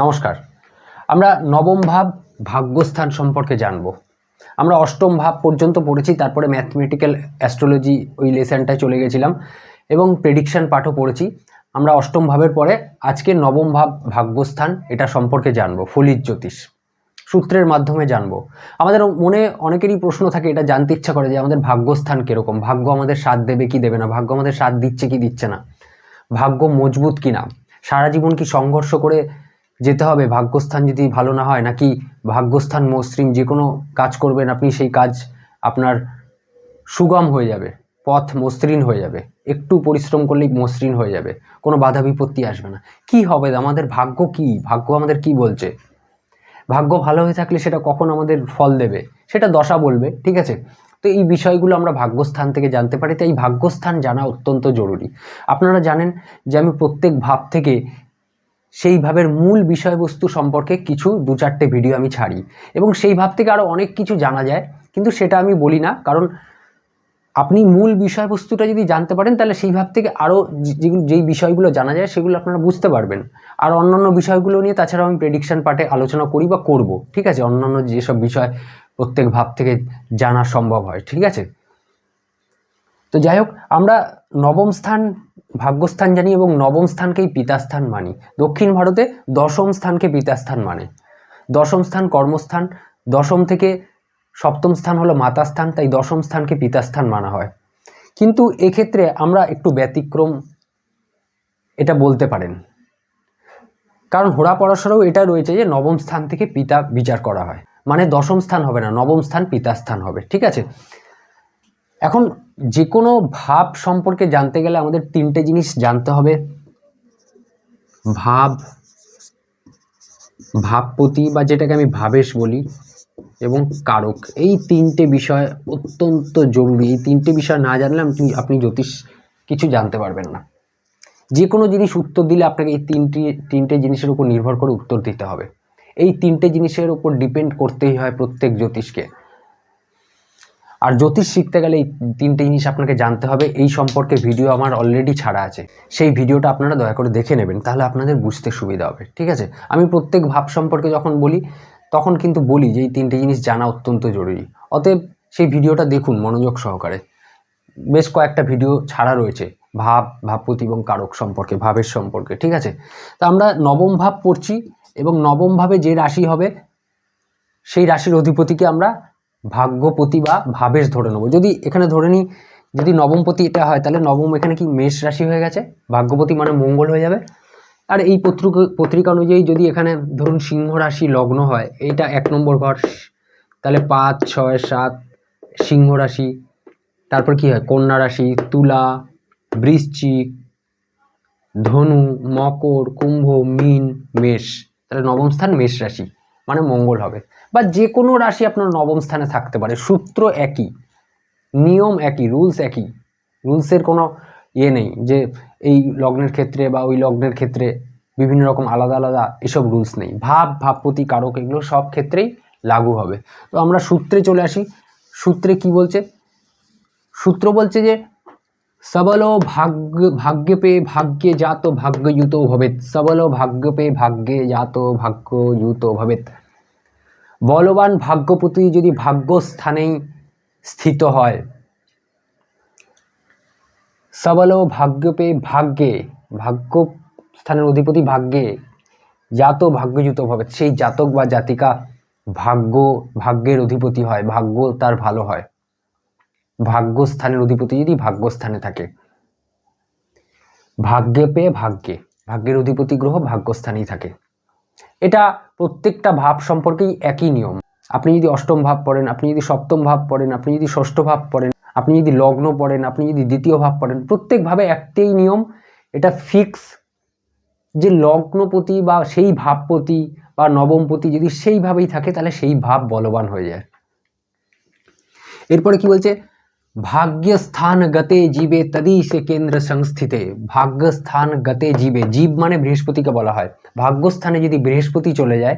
নমস্কার। আমরা নবম ভাব ভাগ্যস্থান সম্পর্কে জানব। আমরা অষ্টম ভাব পর্যন্ত পড়েছি, তারপরে ম্যাথমেটিক্যাল অ্যাস্ট্রোলজি ওই লেসনটায় চলে গেছিলাম এবং প্রেডিকশন পাঠও পড়েছি। আমরা অষ্টম ভাবের পরে আজকে নবম ভাব ভাগ্যস্থান এটা সম্পর্কে জানব, ফলিত জ্যোতিষ সূত্রের মাধ্যমে জানব। আমাদের মনে অনেকেরই প্রশ্ন থাকে, এটা জানতে ইচ্ছা করে যে আমাদের ভাগ্যস্থান কীরকম? ভাগ্য আমাদের সাথ দেবে কি দেবে না? ভাগ্য আমাদের সাথ দিচ্ছে কি দিচ্ছে না? ভাগ্য মজবুত কি না সারা জীবন কি সংঘর্ষ করে যেতে হবে, ভাগ্যস্থান যদি ভালো না হয়, নাকি ভাগ্যস্থান মসৃণ, যে কোনো কাজ করবেন আপনি, সেই কাজ আপনার সুগম হয়ে যাবে, পথ মসৃণ হয়ে যাবে, একটু পরিশ্রম করলেই মসৃণ হয়ে যাবে, কোনো বাধা বিপত্তি আসবে না। কি হবে? আমাদের ভাগ্য কি? ভাগ্য আমাদের কি বলছে? ভাগ্য ভালো হয়ে থাকলে সেটা কখন আমাদের ফল দেবে? সেটা দশা বলবে, ঠিক আছে? তো এই বিষয়গুলো আমরা ভাগ্যস্থান থেকে জানতে পারি, তাই ভাগ্যস্থান জানা অত্যন্ত জরুরি। আপনারা জানেন যে আমি প্রত্যেক ভাব থেকে সেই ভাবের মূল বিষয়বস্তু সম্পর্কে কিছু দু চারটে ভিডিও আমি ছাড়ি। এবং সেই ভাব থেকে আরও অনেক কিছু জানা যায়, কিন্তু সেটা আমি বলি না, কারণ আপনি মূল বিষয়বস্তুটা যদি জানতে পারেন, তাহলে সেই ভাব থেকে আরও যেগুলো যেই বিষয়গুলো জানা যায়, সেগুলো আপনারা বুঝতে পারবেন। আর অন্যান্য বিষয়গুলো নিয়ে তাছাড়াও আমি প্রেডিকশন পার্টে আলোচনা করি বা করব, ঠিক আছে? অন্যান্য যেসব বিষয় প্রত্যেক ভাব থেকে জানা সম্ভব হয়, ঠিক আছে? তো যাই হোক, আমরা নবম স্থান ভাগ্যস্থান জানি এবং নবম স্থানকেই পিতাস্থান মানি। দক্ষিণ ভারতে দশম স্থানকে পিতাস্থান মানে। দশম স্থান কর্মস্থান, দশম থেকে সপ্তম স্থান হলো মাতাস্থান, তাই দশম স্থানকে পিতাস্থান মানা হয়। কিন্তু এক্ষেত্রে আমরা একটু ব্যতিক্রম এটা বলতে পারেন। কারণ হোড়া পড়াশোনাও এটা রয়েছে যে নবম স্থান থেকে পিতা বিচার করা হয়। মানে দশম স্থান হবে না, নবম স্থান পিতাস্থান হবে, ঠিক আছে? এখন যে কোনো ভাব সম্পর্কে জানতে গেলে আমাদের তিনটে জিনিস জানতে হবে। ভাব, ভাবপতি বা যেটাকে আমি ভাবেশ বলি, এবং কারক। এই তিনটে বিষয় অত্যন্ত জরুরি। এই তিনটে বিষয় না জানলে আপনি আপনি জ্যোতিষ কিছু জানতে পারবেন না। যে কোনো জিনিস উত্তর দিলে আপনাকে এই তিনটি, তিনটে জিনিসের উপর নির্ভর করে উত্তর দিতে হবে। এই তিনটে জিনিসের উপর ডিপেন্ড করতেই হয় প্রত্যেক জ্যোতিষকে। আর জ্যোতিষ শিখতে গেলে এই তিনটে জিনিস আপনাকে জানতে হবে। এই সম্পর্কে ভিডিও আমার অলরেডি ছাড়া আছে। সেই ভিডিওটা আপনারা দয়া করে দেখে নেবেন, তাহলে আপনাদের বুঝতে সুবিধা হবে, ঠিক আছে? আমি প্রত্যেক ভাব সম্পর্কে যখন বলি, তখন কিন্তু বলি যে এই তিনটে জিনিস জানা অত্যন্ত জরুরি। অতএব সেই ভিডিওটা দেখুন মনোযোগ সহকারে। বেশ কয়েকটা ভিডিও ছাড়া রয়েছে, ভাব ভাবপতি এবং কারক সম্পর্কে, ভাবের সম্পর্কে, ঠিক আছে? তা আমরা নবম ভাব পড়ছি এবং নবম ভাবে যে রাশি হবে, সেই রাশির অধিপতিকে আমরা ভাগ্যপতি বা ভাবেশ ধরে নেব। যদি এখানে ধরে নিই, যদি নবমপতি এটা হয়, তাহলে নবম এখানে কি মেষ রাশি হয়ে গেছে? ভাগ্যপতি মানে মঙ্গল হয়ে যাবে। আর এই পত্রিকা পত্রিকা অনুযায়ী যদি এখানে ধরুন সিংহ রাশি লগ্ন হয়, এইটা এক নম্বর ঘর, তাহলে পাঁচ, ছয়, সাত, সিংহ রাশি। তারপর কি হয়? কন্যা রাশি, তুলা, বৃশ্চিক, ধনু, মকর, কুম্ভ, মিন, মেষ। তাহলে নবম স্থান মেষ রাশি। মানে মঙ্গল হবে। বা যে কোনো রাশি আপনার নবম স্থানে থাকতে পারে। সূত্র একই, নিয়ম একই রুলস একই। রুলসের কোনো ইয়ে নেই যে এই লগ্নের ক্ষেত্রে বা ওই লগ্নের ক্ষেত্রে বিভিন্ন রকম আলাদা আলাদা এসব রুলস নেই। ভাব, ভাবপতি, কারক এগুলো সব ক্ষেত্রেই লাগু হবে। তো আমরা সূত্রে চলে আসি। সূত্রে কি বলছে? সূত্র বলছে যে সবল ভাগ্য ভাগ্যে পেয়ে ভাগ্যে জাত ভাগ্যযুত ভবেত সবল ভাগ্য পেয়ে ভাগ্যে জাত ভাগ্যযুত ভবেত বলবান ভাগ্যপতি যদি ভাগ্যস্থানেই স্থিত হয় সবল ভাগ্য পেয়ে ভাগ্যে ভাগ্য স্থানের অধিপতি ভাগ্যে জাত ভাগ্যযুত হবে সেই জাতক বা জাতিকা ভাগ্য ভাগ্যের অধিপতি হয় ভাগ্য তার ভালো হয় ভাগ্যস্থানের অধিপতি যদি ভাগ্যস্থানে থাকে। ভাগ্যে পেয়ে ভাগ্যে, ভাগ্যের অধিপতি গ্রহ ভাগ্যস্থানেই থাকে। এটা প্রত্যেকটা ভাব সম্পর্কেই একই নিয়ম। আপনি যদি অষ্টম ভাব পড়েন, আপনি যদি সপ্তম ভাব পড়েন, আপনি যদি ষষ্ঠ ভাব পড়েন, আপনি যদি লগ্ন পড়েন, আপনি যদি দ্বিতীয় ভাব পড়েন প্রত্যেকভাবে একটাই নিয়ম। এটা ফিক্স যে লগ্নপতি বা সেই ভাবপতি বা নবমপতি যদি সেইভাবেই থাকে, তাহলে সেই ভাব বলবান হয়ে যায়। এরপরে কি বলছে? ভাগ্যস্থান গতে জীবে তদি সে কেন্দ্র সংস্থিতে। ভাগ্যস্থান গতে জীবে। জীব মানে বৃহস্পতিকে বলা হয়। ভাগ্যস্থানে যদি বৃহস্পতি চলে যায়,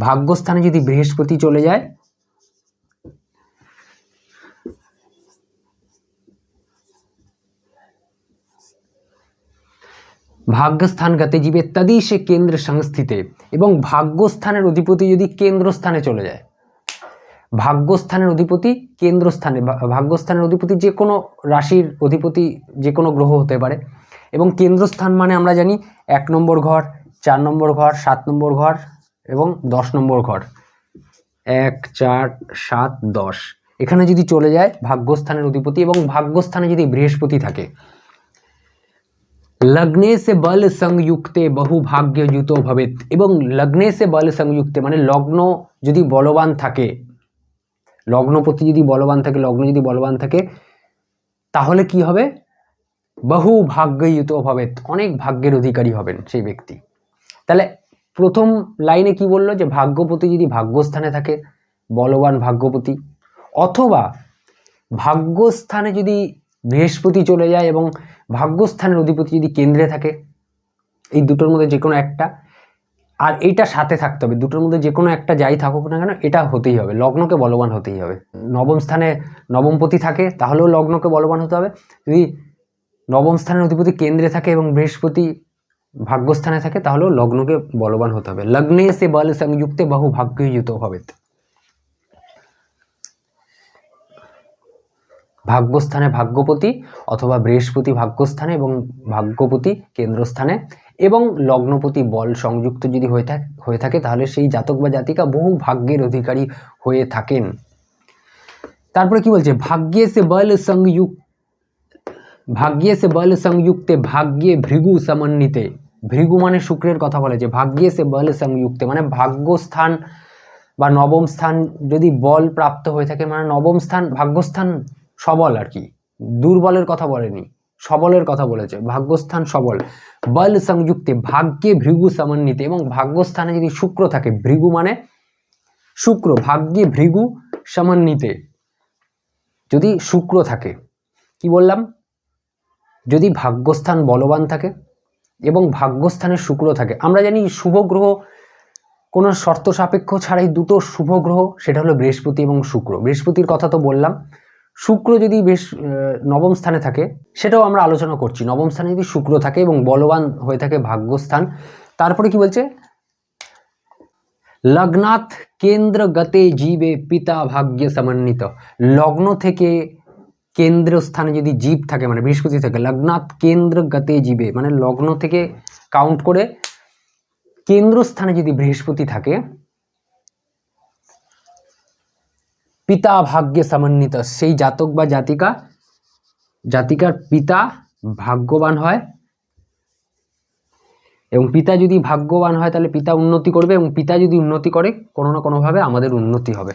ভাগ্যস্থানে যদি বৃহস্পতি চলে যায়, ভাগ্যস্থান গতিজীবে তদি সে কেন্দ্র সংস্থিতে। এবং ভাগ্যস্থানের অধিপতি যদি কেন্দ্রস্থানে চলে যায় ভাগ্যস্থানের অধিপতি কেন্দ্রস্থানে ভাগ্যস্থানের অধিপতি যে কোনো রাশির অধিপতি যে কোনো গ্রহ হতে পারে। এবং কেন্দ্রস্থান মানে আমরা জানি এক নম্বর ঘর, চার নম্বর ঘর, সাত নম্বর ঘর এবং দশ নম্বর ঘর। এক, চার, সাত, দশ। এখানে যদি চলে যায় ভাগ্যস্থানের অধিপতি এবং ভাগ্যস্থানে যদি বৃহস্পতি থাকে। লগ্নে সে বল সংযুক্তে বহু ভাগ্যযুত ভবেত। এবং লগ্নে সে বল সংযুক্তে মানে লগ্ন যদি বলবান থাকে লগ্নপতি যদি বলবান থাকে, লগ্ন যদি বলবান থাকে, তাহলে কি হবে? বহু ভাগ্যযুত ভবেত অনেক ভাগ্যের অধিকারী হবেন সেই ব্যক্তি। তাহলে প্রথম লাইনে কি বলল? যে ভাগ্যপতি যদি ভাগ্যস্থানে থাকে, বলবান ভাগ্যপতি, অথবা ভাগ্যস্থানে যদি বৃহস্পতি চলে যায় এবং ভাগ্যস্থানের অধিপতি যদি কেন্দ্রে থাকে, এই দুটোর মধ্যে যে কোনো একটা আর এইটা সাথে থাকতে হবে। দুটোর মধ্যে যে কোনো একটা যাই থাকুক না কেন, এটা হতেই হবে। লগ্নকে বলবান হতেই হবে। নবম স্থানে নবমপতি থাকে, তাহলেও লগ্নকে বলবান হতে হবে। যদি নবম স্থানের অধিপতি কেন্দ্রে থাকে এবং বৃহস্পতি ভাগ্যস্থানে থাকে, তাহলেও লগ্নকে বলবান হতে হবে। লগ্নে সে বল সংযুক্তে বহু ভাগ্যযুত হবে ভাগ্যস্থানে ভাগ্যপতি অথবা বৃহস্পতি ভাগ্যস্থানে এবং ভাগ্যপতি কেন্দ্রস্থানে এবং লগ্নপতি বল সংযুক্ত যদি হয়ে থাকে হয়ে থাকে, তাহলে সেই জাতক বা জাতিকা বহু ভাগ্যের অধিকারী হয়ে থাকেন। তারপরে কি বলছে? ভাগ্যে সে বল সংযুক্ত ভাগ্যে সে বল সংযুক্তে, ভাগ্যে ভৃগু সমন্বিতে। ভৃগু মানে শুক্রের কথা বলেছে ভাগ্যে সে বল সংযুক্তে মানে ভাগ্যস্থান বা নবম স্থান যদি বল প্রাপ্ত হয়ে থাকে মানে নবম স্থান, ভাগ্যস্থান সবল আর কি। দুর্বলের কথা বলেনি। সবলের কথা বলেছে, ভাগ্যস্থান সবল। বল সংযুক্তে, ভাগ্যে ভৃগু সমন্বিতে এবং ভাগ্যস্থানে যদি শুক্র থাকে, ভৃগু মানে শুক্র, ভাগ্যে ভৃগু সমন্বিতে। যদি শুক্র থাকে, কি বললাম? যদি ভাগ্যস্থান বলবান থাকে এবং ভাগ্যস্থানে শুক্র থাকে, আমরা জানি শুভ গ্রহ কোনো শর্ত সাপেক্ষ ছাড়াই দুটো শুভ গ্রহ, সেটা হলো বৃহস্পতি এবং শুক্র। বৃহস্পতির কথা তো বললাম শুক্র যদি বেশ নবম স্থানে থাকে, সেটাও আমরা আলোচনা করছি। নবম স্থানে যদি শুক্র থাকে এবং বলবান হয়ে থাকে ভাগ্যস্থান, তারপরে কি বলছে? লগ্নাথ কেন্দ্র গতে জীবে পিতা ভাগ্য সমন্বিত। লগ্ন থেকে কেন্দ্র স্থানে যদি জীব থাকে মানে বৃহস্পতি থাকে, লগ্নাথ কেন্দ্র গতে জীবে মানে লগ্ন থেকে কাউন্ট করে কেন্দ্রস্থানে যদি বৃহস্পতি থাকে পিতা ভাগ্যে সমন্বিত। সেই জাতক বা জাতিকা, জাতিকার পিতা ভাগ্যবান হয় এবং পিতা যদি ভাগ্যবান হয়, তাহলে পিতা উন্নতি করবে এবং পিতা যদি উন্নতি করে, কোনো না কোনোভাবে আমাদের উন্নতি হবে।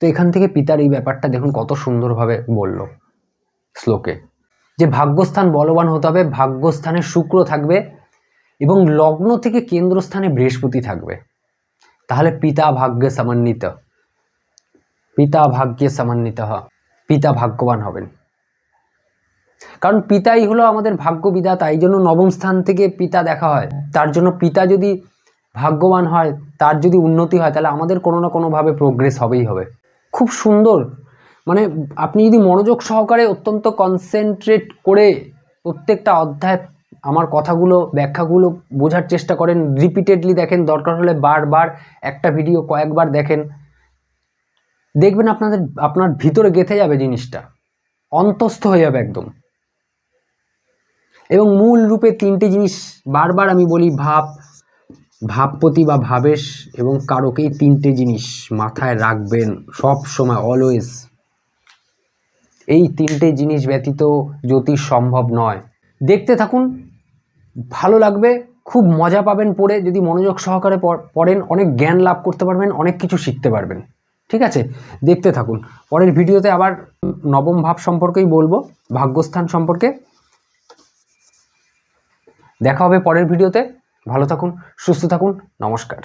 তো এখান থেকে পিতার এই ব্যাপারটা দেখুন কত সুন্দরভাবে বলল শ্লোকে। যে ভাগ্যস্থান বলবান হতে হবে, ভাগ্যস্থানে শুক্র থাকবে এবং লগ্ন থেকে কেন্দ্রস্থানে বৃহস্পতি থাকবে। তাহলে পিতা ভাগ্যে সমন্বিত। পিতা ভাগ্যে সমন্বিত হ, পিতা ভাগ্যবান হবেন। কারণ পিতাই হলো আমাদের ভাগ্য বিধাতা এই জন্য নবম স্থান থেকে পিতা দেখা হয়। তার জন্য পিতা যদি ভাগ্যবান হয়, তার যদি উন্নতি হয়, তাহলে আমাদের কোনো না কোনোভাবে প্রোগ্রেস হবেই হবে। খুব সুন্দর। মানে আপনি যদি মনোযোগ সহকারে অত্যন্ত কনসেন্ট্রেট করে প্রত্যেকটা অধ্যায় আমার কথাগুলো, ব্যাখ্যাগুলো বোঝার চেষ্টা করেন রিপিটেডলি দেখেন, দরকার হলে বারবার একটা ভিডিও কয়েকবার দেখেন। দেখবেন আপনাদের, আপনার ভিতরে গেঁথে যাবে জিনিসটা। অন্তস্থ হয়ে যাবে একদম। এবং মূল রূপে তিনটে জিনিস বারবার আমি বলি, ভাব, ভাবপতি বা ভাবেশ, এবং কারক এই তিনটে জিনিস মাথায় রাখবেন সব সময় অলওয়েজ এই তিনটে জিনিস ব্যতীত জ্যোতিষ সম্ভব নয়। দেখতে থাকুন, ভালো লাগবে, খুব মজা পাবেন পড়ে। যদি মনোযোগ সহকারে পড়- পড়েন, অনেক জ্ঞান লাভ করতে পারবেন, অনেক কিছু শিখতে পারবেন। ঠিক আছে? দেখতে থাকুন। পরের ভিডিওতে আবার নবম ভাব সম্পর্কেই বলব, ভাগ্যস্থান সম্পর্কে। দেখা হবে পরের ভিডিওতে। ভালো থাকুন, সুস্থ থাকুন, নমস্কার।